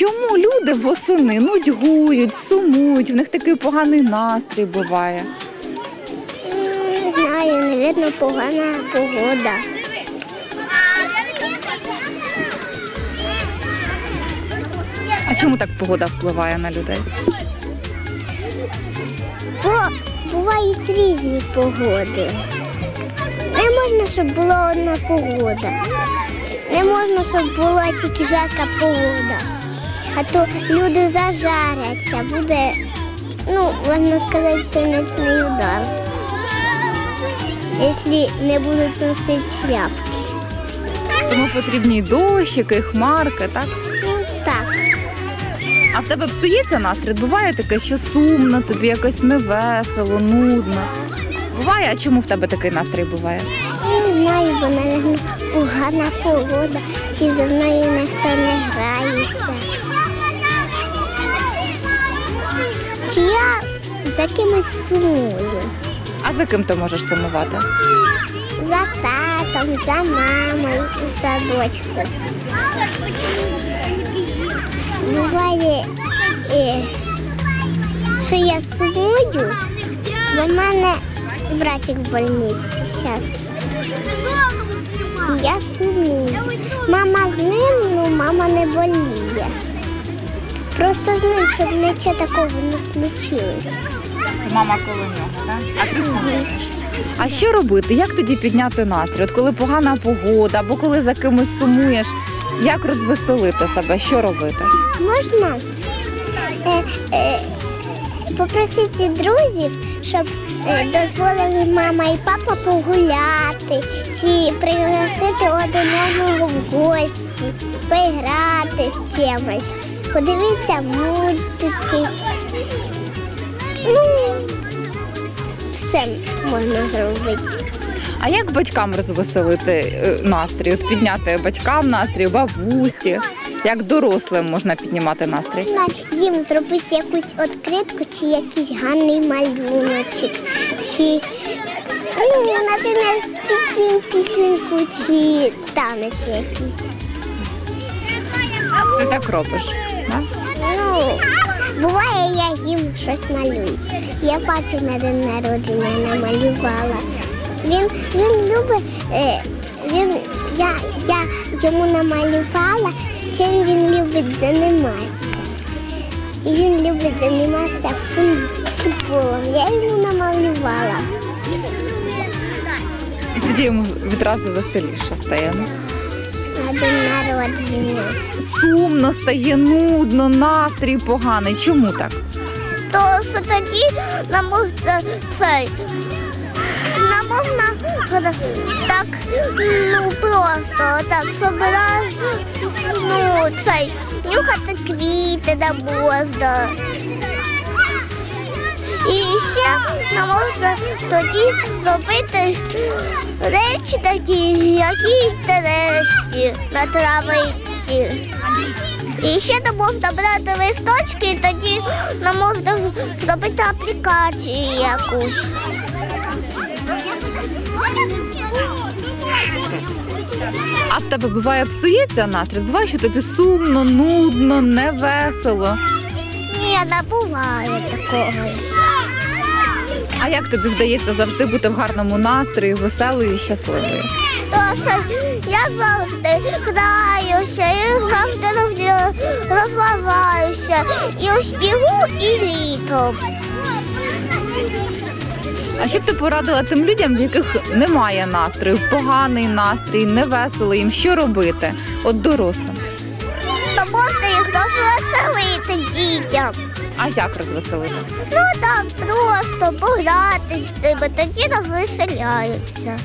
Чому люди восени нудьгують, сумують, в них такий поганий настрій буває? Не знаю, навірно, погана погода. А чому так погода впливає на людей? Бо бувають різні погоди. Не можна, щоб була одна погода. Не можна, щоб була тільки жарка погода. А то люди зажаряться, буде, ну, можна сказати, сонячний удар. Якщо не будуть носити шляпки. Тому потрібні дощики, і хмарки, так? Ну так. А в тебе псується настрій? Буває таке, що сумно, тобі якось невесело, нудно. Буває, а чому в тебе такий настрій буває? Не знаю, бо, мабуть, погана погода, чи за мною ніхто не грається. За кимось сумую? А за ким ти можеш сумувати? За татом, за мамою у садочку. Буває, е, що я сумую, бо в мене братик в больниці зараз. Я сумую. Мама з ним, ну мама не боліє. Просто з ним, щоб нічого такого не случилось. Мама коло нього, так? А ти сумуєш? А що робити? Як тоді підняти настрій? От коли погана погода, або коли за кимось сумуєш, як розвеселити себе? Що робити? Можна е, е, попросити друзів, щоб е, дозволили мама і папа погуляти, чи пригласити один одного в гості, поіграти з чимось, подивитися мультики. Все можна зробити. А як батькам розвеселити е, настрій? От підняти батькам настрій, бабусі? Як дорослим можна піднімати настрій? Можна їм зробити якусь відкритку чи якийсь гарний малюночок, чи, ну, наприклад, спіти пісеньку, чи танець якийсь. Ти так робиш? Да? Ну, буває, я їм щось малюю. Я папі на день народження намалювала. Він, він любить, е, він, я, я йому намалювала, чим він любить займатися. І він любить займатися футболом. Я йому намалювала. І тоді йому відразу веселіше стає. ну? На народження. Сумно стає, нудно, настрій поганий. Чому так? То що тоді нам можна цей. Нам можна так ну просто так собирати, ну цей, нюхати квіти не можна. І ще можна тоді робити речі такі, які інтересні на травиці. І ще не можна брати листочки, і тоді нам можна зробити аплікацію якусь. А в тебе буває псується настрій? Буває, що тобі сумно, нудно, невесело. Ні, не буває такого. Як тобі вдається завжди бути в гарному настрої, веселою і щасливою? Тож я завжди граюся, і завжди роз- розвиваюся. І у снігу, і літом. А що б ти порадила тим людям, в яких немає настрою, поганий настрій, невесело їм, що робити? От дорослим. То можна їх розвеселити дітям. А як розвеселити? Ну так просто пограти з тими, тоді розвеселяються.